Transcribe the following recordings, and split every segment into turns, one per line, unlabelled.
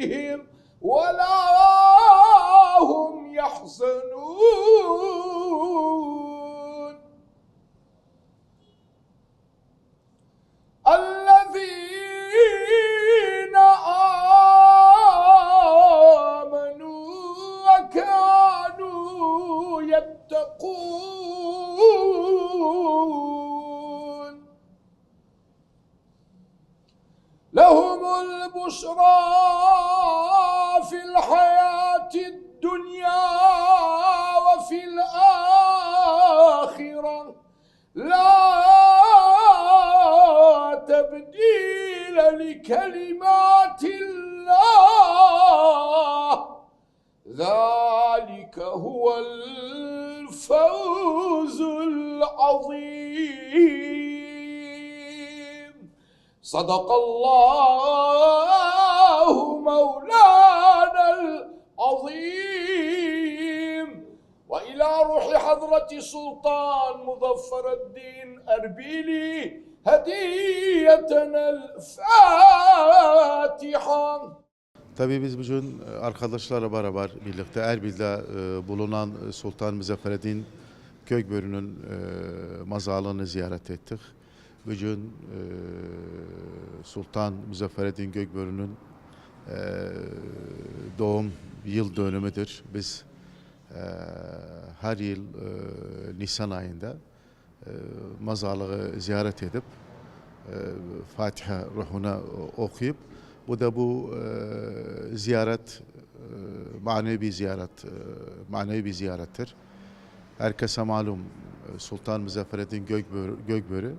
here. الدنيا وفي الآخرة لا تبديل لكلمات الله. ذلك هو الفوز العظيم. صدق الله مولانا العظيم. وإلى روح حضرة سلطان مظفر الدين أربيلي هديتنا الفاتحة
Tabii biz bugün e, arkadaşlarla beraber birlikte Erbil'de e, bulunan e, Sultan Müzeffereddin Gökbörü'nün e, mazarlığını ziyaret ettik. Bugün e, Sultan Müzeffereddin Gökbörü'nün e, doğum yıl dönümüdür. Biz e, her yıl e, Nisan ayında e, mazarlığı ziyaret edip e, Fatiha ruhuna okuyup bu da bu ziyaret manevi ziyaret, manevi bir ziyarettir. Herkese malum Sultan Müzeffereddin Gökbörü, Gökbörü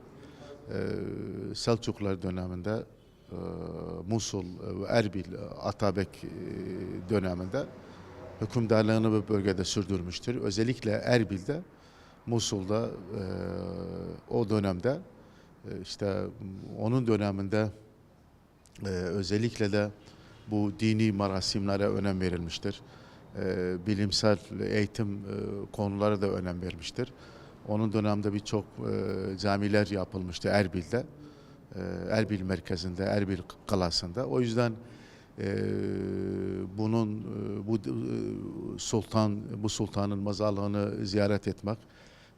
Selçuklular döneminde Musul ve Erbil, Atabek döneminde hükümdarlığını bu bölgede sürdürmüştür. Özellikle Erbil'de, Musul'da e, o dönemde e, işte onun döneminde ee, özellikle de bu dini marasimlere önem verilmiştir. Ee, bilimsel eğitim e, konulara da önem vermiştir. Onun dönemde birçok e, camiler yapılmıştı Erbil'de. Ee, Erbil merkezinde, Erbil kalasında. O yüzden e, bunun e, bu e, sultan bu sultanın mazarlığını ziyaret etmek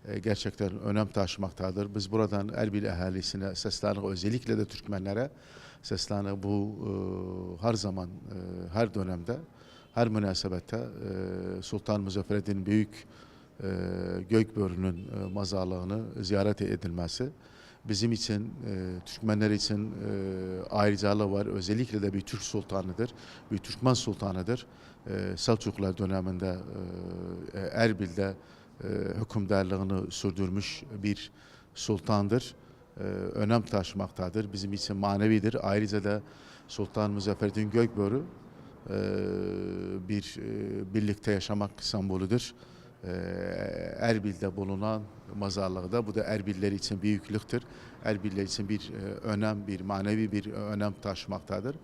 e, gerçekten önem taşımaktadır. Biz buradan Erbil ahalisine seslendik özellikle de Türkmenlere seslendik bu e, her zaman e, her dönemde her münasebette e, Sultan Müzeffereddin Büyük e, Gökbörü'nün e, mazarlığını ziyaret edilmesi bizim için, e, Türkmenler için e, ayrıcalığı var. Özellikle de bir Türk sultanıdır, bir Türkmen sultanıdır. E, Selçuklular döneminde e, Erbil'de e, hükümdarlığını sürdürmüş bir sultandır. E, önem taşımaktadır. Bizim için manevidir. Ayrıca da Sultan Müzeffereddin Gökbörü e, bir e, birlikte yaşamak sembolüdür. E, Erbil'de bulunan mazarlığı bu da Erbilleri için büyüklüktür. Erbiller için bir e, önem, bir manevi bir önem taşımaktadır.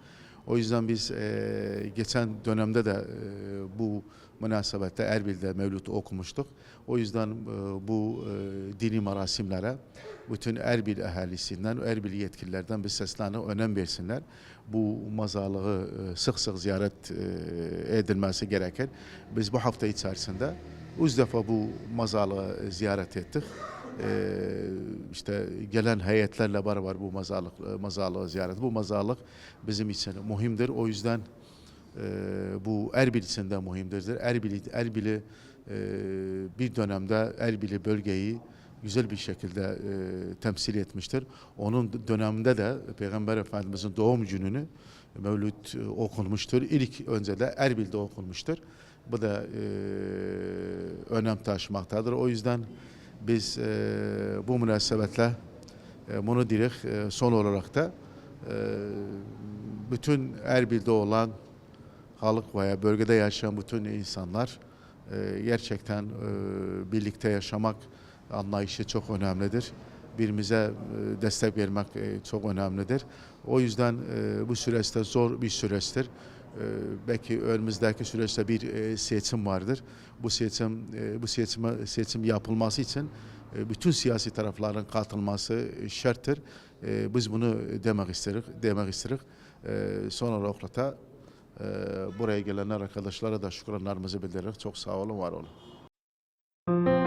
O yüzden biz e, geçen dönemde de e, bu münasebette Erbil'de Mevlüt okumuştuk. O yüzden e, bu e, dini marasimlere bütün Erbil ahalisinden, Erbil yetkililerden bir seslerine önem versinler. Bu mazarlığı e, sık sık ziyaret e, edilmesi gerekir. Biz bu hafta içerisinde üç defa bu mazarlığı ziyaret ettik. Ee, işte gelen heyetlerle beraber bu mazarlık e, mazarlığı ziyaret. Bu mazarlık bizim için muhimdir. O yüzden e, bu Erbil için de muhimdir. Erbil'i Erbil'i e, bir dönemde Erbil'i bölgeyi güzel bir şekilde e, temsil etmiştir. Onun döneminde de Peygamber Efendimizin doğum gününü Mevlüt e, okunmuştur. İlk önce de Erbil'de okunmuştur. Bu da e, önem taşımaktadır. O yüzden biz e, bu münasebetle e, bunu direkt e, son olarak da e, bütün Erbil'de olan halk veya bölgede yaşayan bütün insanlar e, gerçekten e, birlikte yaşamak anlayışı çok önemlidir. Birbirimize e, destek vermek e, çok önemlidir. O yüzden e, bu süreçte zor bir süreçtir. E, belki önümüzdeki süreçte bir e, seçim vardır. Bu seçim e, bu seçime seçim yapılması için e, bütün siyasi tarafların katılması şarttır. Biz bunu demek isteriz, demek isteriz. Son olarak da buraya gelenler arkadaşlara da şükranlarımızı bildirerek çok sağ olun, var olun.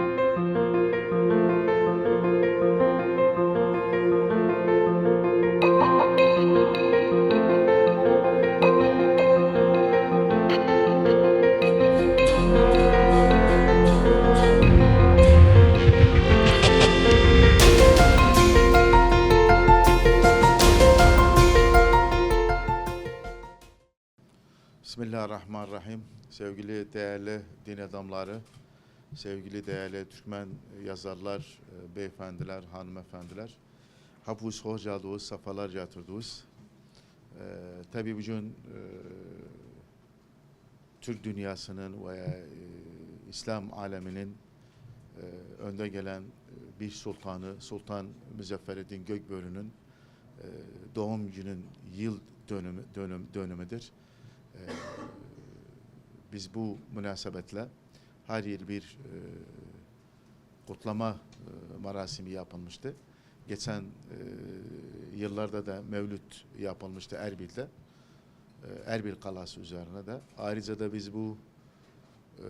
Bismillahirrahmanirrahim. Sevgili değerli din adamları, sevgili değerli Türkmen yazarlar, e, beyefendiler, hanımefendiler. Hoş geldiniz, safalar getirdiniz. E, tabii bugün e, Türk dünyasının veya e, İslam aleminin e, önde gelen e, bir sultanı, Sultan Müzeffereddin Gökbörü'nün e, doğum günün yıl dönümü, dönüm, dönümüdür. Ee, biz bu münasebetle her yıl bir e, kutlama e, merasimi yapılmıştı. Geçen e, yıllarda da mevlüt yapılmıştı Erbil'de. E, Erbil Kalası üzerine de. Ayrıca da biz bu e,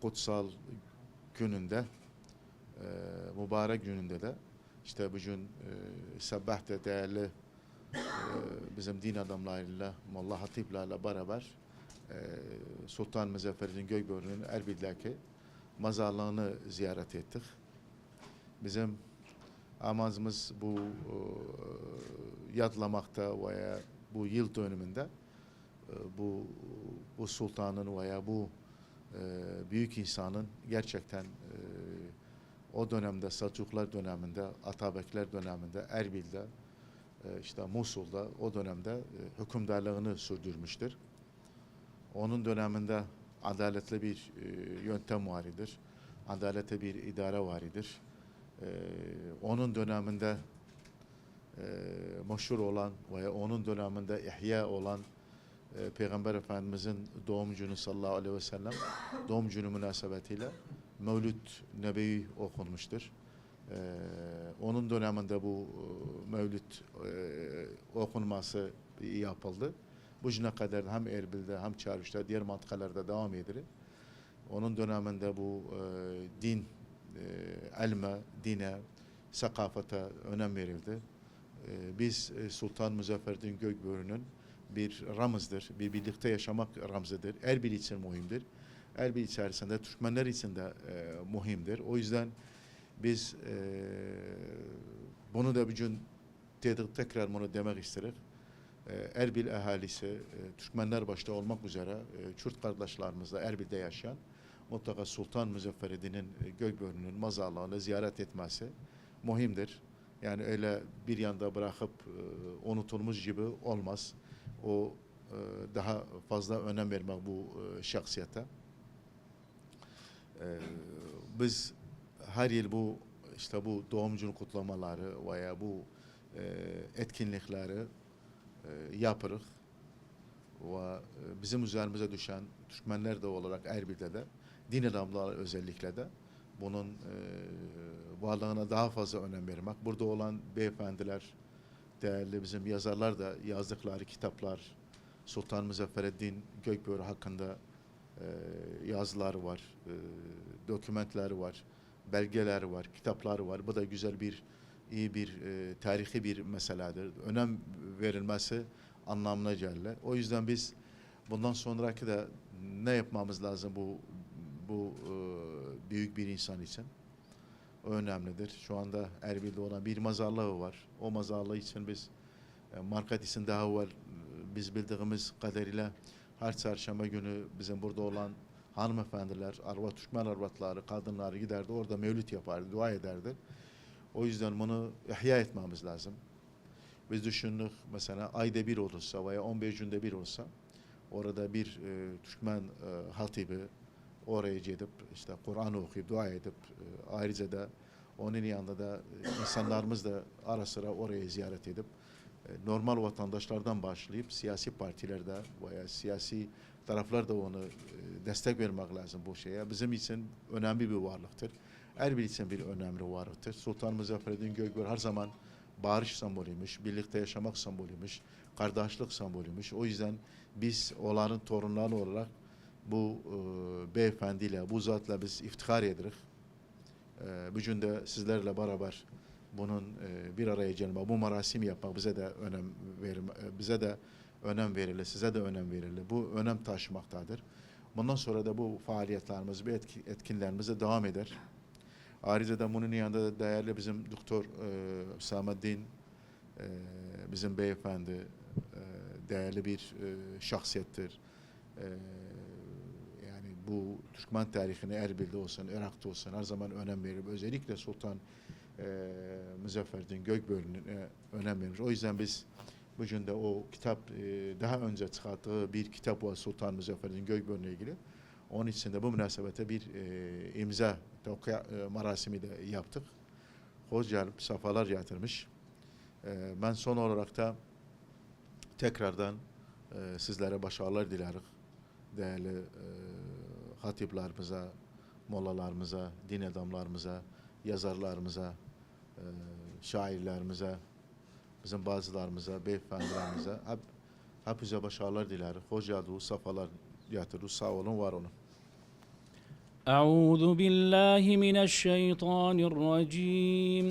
kutsal gününde, e, mübarek gününde de işte bugün e, sabahta değerli ee, bizim din adamlarıyla, Molla Hatiplerle beraber e, Sultan Muzaffer'in Gökbörü'nün Erbil'deki mazarlığını ziyaret ettik. Bizim amacımız bu e, yadlamakta veya bu yıl dönümünde e, bu bu sultanın veya bu büyük insanın gerçekten o dönemde Selçuklar döneminde, Atabekler döneminde, Erbil'de işte Musul'da o dönemde e, hükümdarlığını sürdürmüştür. Onun döneminde adaletli bir e, yöntem varidir. Adalete bir idare varidir. E, onun döneminde e, meşhur olan veya onun döneminde ihya olan e, Peygamber Efendimizin doğum günü sallallahu aleyhi ve sellem doğum günü münasebetiyle Mevlüt Nebevi okunmuştur. Ee, onun döneminde bu e, mevlüt e, okunması yapıldı. Bu güne kadar hem Erbil'de hem Çarşı'da diğer mantikalarda devam edilir. Onun döneminde bu e, din, e, elme, dine, sakafete önem verildi. E, biz e, Sultan Muzaffer'din Gökbörü'nün bir ramızdır, bir birlikte yaşamak ramzıdır. Erbil için muhimdir. Erbil içerisinde Türkmenler için de e, muhimdir. O yüzden biz e, bunu da bugün dedik, tekrar bunu demek isteriz. E, Erbil ahalisi, e, Türkmenler başta olmak üzere e, Kürt kardeşlerimizle Erbil'de yaşayan mutlaka Sultan Muzaffereddin'in e, Gökbörü'nün mazarlığını ziyaret etmesi muhimdir. Yani öyle bir yanda bırakıp e, unutulmuş gibi olmaz. O e, daha fazla önem vermek bu e, şahsiyete. E, biz her yıl bu işte bu doğum günü kutlamaları veya bu e, etkinlikleri e, yaparız. Ve bizim üzerimize düşen Türkmenler de olarak Erbil'de de din adamları özellikle de bunun e, varlığına daha fazla önem vermek. Burada olan beyefendiler, değerli bizim yazarlar da yazdıkları kitaplar, Sultan Muzaffereddin Gökbörü hakkında e, yazıları var, e, dokümentleri var belgeler var, kitaplar var. Bu da güzel bir, iyi bir, e, tarihi bir meseledir. Önem verilmesi anlamına gelir. O yüzden biz bundan sonraki de ne yapmamız lazım bu bu e, büyük bir insan için? O önemlidir. Şu anda Erbil'de olan bir mazarlığı var. O mazarlığı için biz e, market için daha evvel e, biz bildiğimiz kadarıyla her çarşamba günü bizim burada olan hanımefendiler, arva Türkmen arvatları, kadınlar giderdi orada mevlüt yapardı, dua ederdi. O yüzden bunu ihya etmemiz lazım. Biz düşündük mesela ayda bir olursa veya 15 günde bir olsa orada bir e, Türkmen e, hatibi oraya gidip işte Kur'an okuyup dua edip e, ayrıca da onun yanında da insanlarımız da ara sıra oraya ziyaret edip e, normal vatandaşlardan başlayıp siyasi partilerde veya siyasi taraflar da onu e, destek vermek lazım bu şeye. Bizim için önemli bir varlıktır. Erbil için bir önemli varlıktır. Sultan Muzaffereddin Gökbör her zaman barış sembolüymüş, birlikte yaşamak sembolüymüş, kardeşlik sembolüymüş. O yüzden biz onların torunları olarak bu e, beyefendiyle, bu zatla biz iftihar ederiz. E, bugün de sizlerle beraber bunun e, bir araya gelme, bu merasimi yapmak bize de önem verim, e, bize de önem verilir, size de önem verilir. Bu önem taşımaktadır. Bundan sonra da bu faaliyetlerimiz, bu etki, etkinlerimiz de devam eder. Ayrıca da bunun yanında da değerli bizim doktor e, Samettin e, bizim beyefendi e, değerli bir e, şahsiyettir. E, yani bu Türkmen tarihine Erbil'de olsun, Irak'ta olsun her zaman önem verir. Özellikle Sultan e, Muzaffer'in Gökbörü'ne önem verir. O yüzden biz bugün de o kitap e, daha önce çıkarttığı bir kitap var Sultan Muzaffer'in Gökbörü'ne ilgili. Onun için de bu münasebete bir e, imza tevkıya, e, merasimi de yaptık. Hoş gelip safalar yatırmış. E, ben son olarak da tekrardan e, sizlere başarılar dilerim. Değerli e, hatiplerimize, mollalarımıza, din adamlarımıza, yazarlarımıza, e, şairlerimize, bizim bazılarımıza, beyefendilerimize hep hepinize başarılar dilerim. Hoş geldiniz, safalar yatırız. Sağ olun, var olun.
أعوذ بالله من الشيطان الرجيم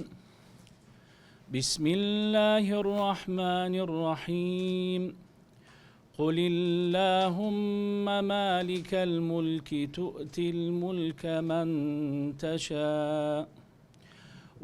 بسم الله الرحمن الرحيم قل اللهم مالك الملك تؤتي الملك من تشاء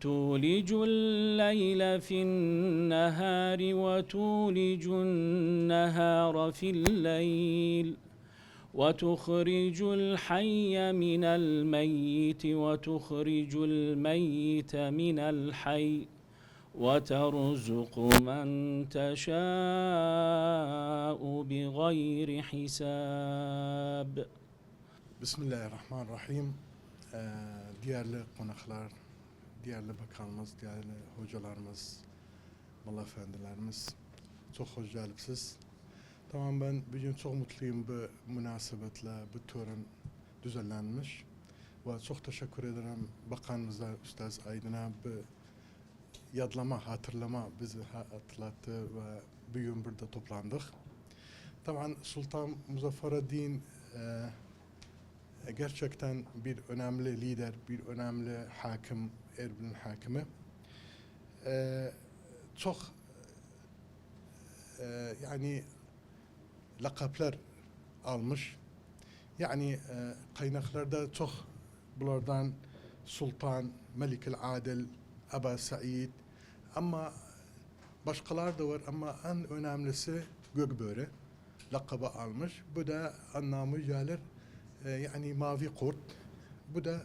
تولج الليل في النهار وتولج النهار في الليل وتخرج الحي من الميت وتخرج الميت من الحي وترزق من تشاء بغير حساب
Bismillahirrahmanirrahim. Ee, değerli konuklar, değerli bakanımız, değerli hocalarımız, molla efendilerimiz çok hoş gelipsiz. Tamam ben bugün çok mutluyum bu münasebetle bu tören düzenlenmiş. Ve çok teşekkür ederim bakanımıza, Üstaz Aydın'a bu yadlama, hatırlama bizi hatırlattı ve bugün burada toplandık. Tamam Sultan Muzaffereddin e, gerçekten bir önemli lider, bir önemli hakim, Erbil'in hakimi. Ee, çok e, yani lakaplar almış. Yani e, kaynaklarda çok bunlardan Sultan, Melik-el Adil, Aba Said ama başkalar da var ama en önemlisi Gökbörü lakabı almış. Bu da anlamı gelir e, yani mavi kurt. Bu da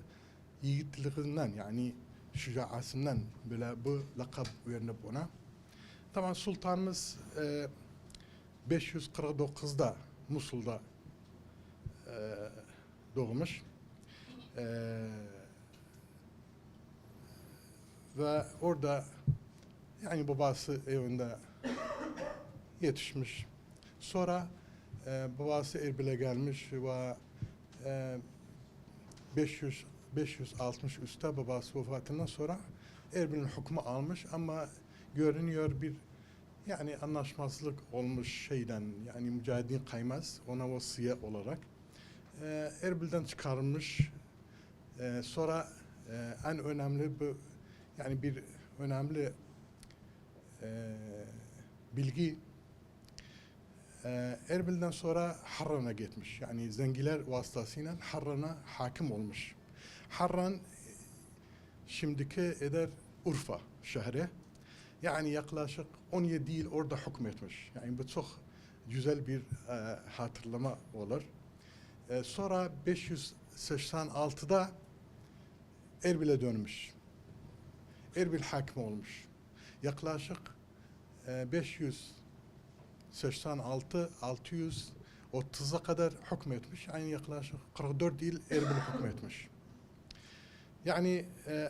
yiğitliğinden yani şücaasından böyle bu lakab verilip ona. Tamam sultanımız e, 549'da Musul'da e, doğmuş. E, ve orada yani babası evinde yetişmiş. Sonra e, babası Erbil'e gelmiş ve e, 500 560 üstte babası vefatından sonra Erbil'in hükmü almış ama görünüyor bir yani anlaşmazlık olmuş şeyden yani mücahidin kaymaz ona vasiye olarak e, Erbil'den çıkarılmış E, sonra e, en önemli bu yani bir önemli e, bilgi e, Erbil'den sonra Harran'a gitmiş. Yani zengiler vasıtasıyla Harran'a hakim olmuş. Harran şimdiki eder Urfa şehri. Yani yaklaşık 17 yıl orada hükmetmiş. Yani bu çok güzel bir e, hatırlama olur. E, sonra 586'da Erbil'e dönmüş. Erbil hakim olmuş. Yaklaşık e, 586 630'a kadar hükmetmiş. Yani yaklaşık 44 yıl Erbil hükmetmiş.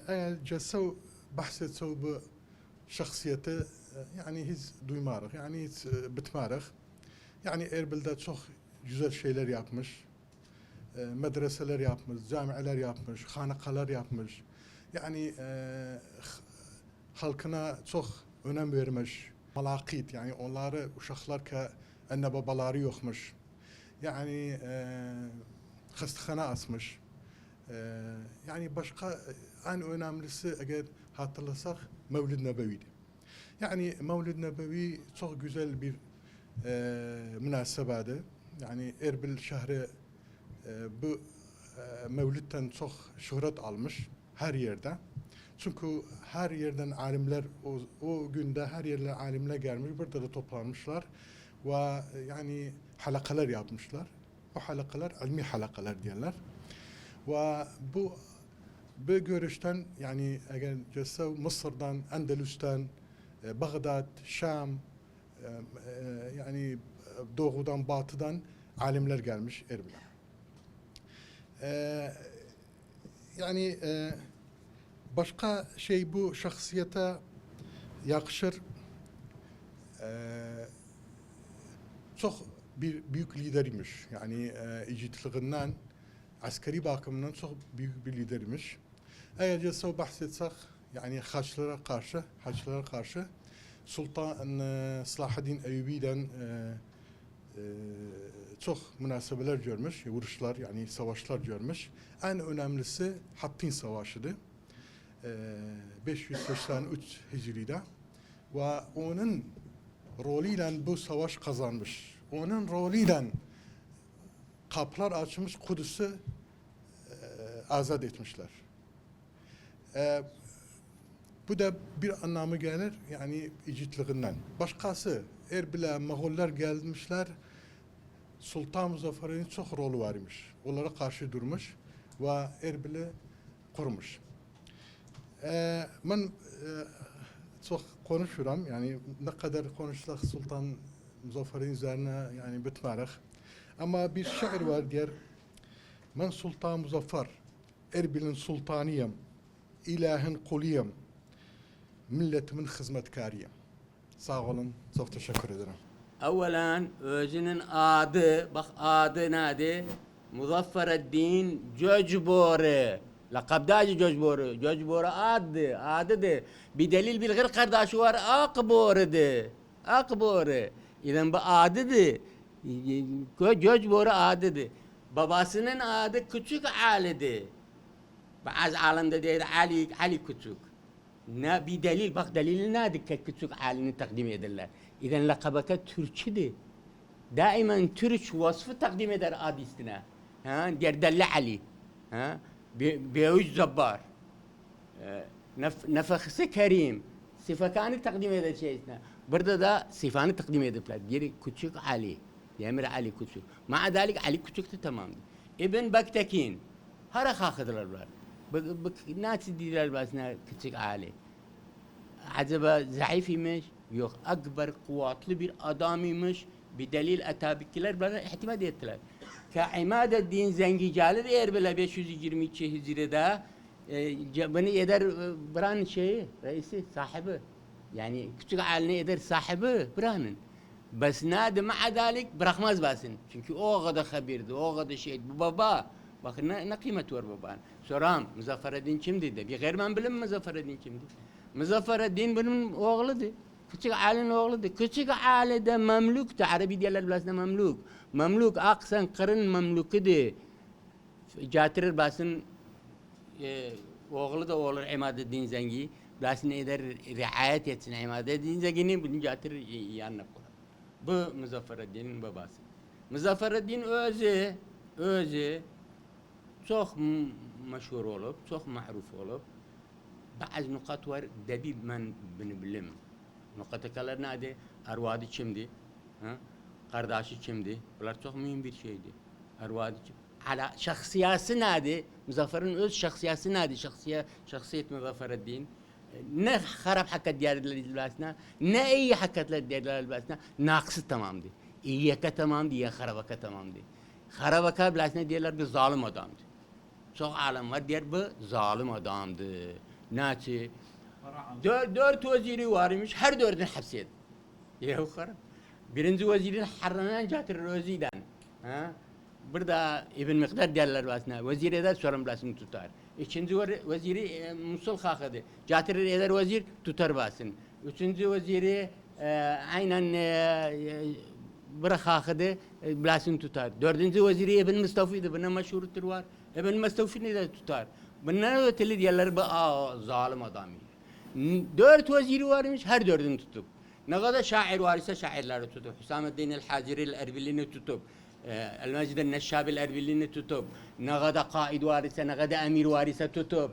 Eğer cessev bahsetseu bu şahsiyeti e, yani hiç duymarıq. Yani hiç bitmarıq. Yani Erbil'de çok güzel şeyler yapmış. E, medreseler yapmış, camiler yapmış, hanakalar yapmış. Yani e, halkına çok önem vermiş. Malakit yani onları uşaklar ki anne babaları yokmuş. Yani e, hastahana asmış. E, yani başka en önemlisi eğer hatırlasak Mevlid Nebevi'di. Yani Mevlid Nebevi çok güzel bir e, münasebede. Yani Erbil şehri e, bu e, Mevlid'den çok şöhret almış her yerde. Çünkü her yerden alimler o, o günde her yerden alimler gelmiş. Burada da toplanmışlar ve yani halakalar yapmışlar. O halakalar ilmi halakalar diyorlar. Ve bu bu görüşten yani eğer Cesav Mısır'dan, Endülüs'ten, e, Bağdat, Şam, e, e, yani doğudan, batıdan alimler gelmiş Erbil'e. E, yani e, başka şey bu şahsiyete yakışır. E, çok bir büyük lideriymiş. Yani e, icitliğinden, askeri bakımından çok büyük bir lideriymiş. Eğer Cesav bahsetsek yani Haçlılara karşı, Haçlılara karşı Sultan e, Salahaddin Eyyubi'den e, e, çok münasebeler görmüş, vuruşlar yani savaşlar görmüş. En önemlisi Hattin Savaşı'dı. E, 583 Hicri'de ve onun rolüyle bu savaş kazanmış. Onun rolüyle kapılar açmış Kudüs'ü e, azat etmişler. E, bu da bir anlamı gelir yani icitliğinden. Başkası Erbil'e Moğollar gelmişler. Sultan Muzaffer'in çok rolü varmış. Onlara karşı durmuş ve Erbil'i kurmuş. Ee, ben e, çok konuşuram yani ne kadar konuşsak Sultan Muzaffer'in üzerine yani bitmarıq. Ama bir şair var diyor. Ben Sultan Muzaffer, Erbil'in sultanıyım, ilahin kuluyum, milletimin hizmetkarıyım. Sağ olun, çok teşekkür ederim.
Evvelen özünün adı, bak adı nedir? Muzaffereddin Cöcbori. Lakabdacı Cöcbori. Cöcbori adı, adıdır. Bir delil bir gır kardeşi var Akbori'di. Akbori. İden bu adıdır. Cöcbori adıdır. Babasının adı Küçük Ali'di. Bazı alemde değil Ali, Ali Küçük. Ne bir delil bak delili nedir ki küçük halini takdim ederler. İden lakabaka Türkçüdür. Daimen Türk vasfı takdim eder adisine. Ha, der Delle Ali. Ha, Beyuş Zabbar. Nef, nefakısı Kerim. Sıfakanı takdim eder şeysine. Burada da sıfanı takdim edipler. Diğeri küçük Ali. Demir Ali küçük. Ma dalik Ali küçük de tamamdır. İbn Bektekin. Hara bak, nasıl diyorlar basına küçük Ali. Acaba zayıf imiş? Yok. Akbar kuvvetli bir adam imiş. Bir delil etabikkiler bana ihtimal ettiler. Ka İmadeddin Zengicalı da eğer böyle 522 Hicri'de e, beni eder e, buranın şeyi, reisi, sahibi. Yani küçük haline eder sahibi buranın. Bas nadi ma'a dalik bırakmaz basın. Çünkü o kadar habirdi, o kadar şeydi. Bu baba. Bakın ne, ne kıymet var babanın. Soram, Muzaffereddin kimdi de. Bir gayrimen bilim Muzaffereddin kimdi? Muzaffereddin benim oğludu. Küçük Ali'nin oğludu. Küçük Ali de memluktu. Arabi diyorlar bilasına memluk. Memluk aksan kırın memlukudu. Getirir basın e, oğlu da olur İmadeddin Zengi. Bilasına eder riayet etsin İmadeddin Zengi'ni bunu getirir yanına koyar. Bu Muzaffereddin'in babası. Muzaffereddin özü, özü çok meşhur olup, çok maruf olup bazı nukat var dedi ben bunu bilim. Nukata kalar nerede? Arvadı kimdi? Ha? Kardeşi kimdi? Bunlar çok mühim bir şeydi. Arvadı kim? Ala şahsiyası nerede? Muzaffer'in öz şahsiyası nerede? Şahsiye, şahsiyet Muzaffereddin. Ne harap hakikat ilbasına, ne iyi hakikatler ilbasına, naksı tamamdı. İyi yaka tamamdı, ya harabaka tamamdı. Harabaka bilasına diyorlar bir zalim adamdı. çok alem var diğer bu zalim adamdı. Naçi? Dört, dört veziri varmış her dördünü hapset. Ya yukarı. Birinci vezirin harranan getirir özüden. Ha? Burada İbn Miktar derler basına. Vezir eder sonra basını tutar. İkinci ve- veziri e, Musul kakıdı. Getirir eder vezir tutar basın. Üçüncü veziri e, aynen e, e, bırak kakıdı e, basını tutar. Dördüncü veziri İbn Mustafa'ydı. Buna meşhurdur var. İbn Mustafa'yı da tutar. Bundan öteli diyorlar bu zalim adamı. N- Dört veziri varmış her dördünü tutup. Ne kadar şair var ise şairleri tutup. Hüsamettin el-Haciri el-Erbilini tutup. e, El-Mecid el-Neşşabi el-Erbilini tutup. Ne kadar kaid var ise, ne kadar emir var ise tutup.